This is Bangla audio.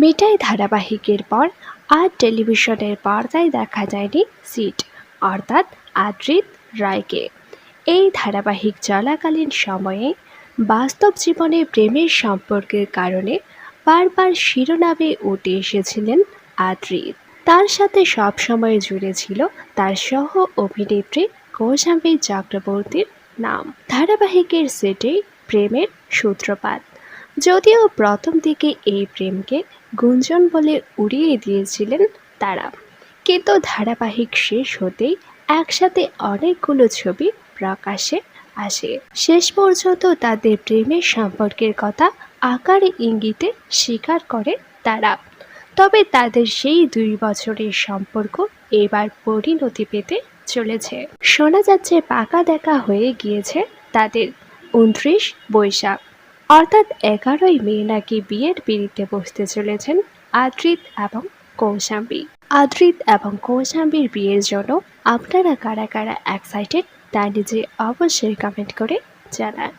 মিঠাই ধারাবাহিকের পর আর টেলিভিশনের পর্দায় দেখা যায়নি সিট, অর্থাৎ আদ্রিত রায়কে। এই ধারাবাহিক চলাকালীন সময়ে বাস্তব জীবনে প্রেমের সম্পর্কের কারণে বারবার শিরোনামে উঠে এসেছিলেন আদ্রিত। তার সাথে সবসময় জুড়ে ছিল তার সহ অভিনেত্রী কৌশাম্বী চক্রবর্তীর নাম। ধারাবাহিকের সেটে প্রেমের সূত্রপাত। যদিও প্রথম দিকে এই প্রেমকে গুঞ্জন বলে উড়িয়ে দিয়েছিলেন তারা। কিন্তু ধারাবাহিক শেষ হতেই একসাথে অনেকগুলো ছবি প্রকাশে আসে। শেষ পর্যন্ত তাদের প্রেমের সম্পর্কের কথা আকারে ইঙ্গিতে স্বীকার করে তারা। তবে তাদের সেই দুই বছরের সম্পর্ক এবার পরিণতি পেতে চলেছে। শোনা যাচ্ছে পাকা দেখা হয়ে গিয়েছে তাদের। উনত্রিশ বৈশাখ। অর্থাৎ এগারোই মে নাকি বিয়ের পিড়িতে বসতে চলেছেন আদ্রিত এবং কৌশাম্বী। আদ্রিত এবং কৌশাম্বীর বিয়ের জন্য আপনারা কারা কারা এক্সাইটেড তা নিজে অবশ্যই কমেন্ট করে জানান।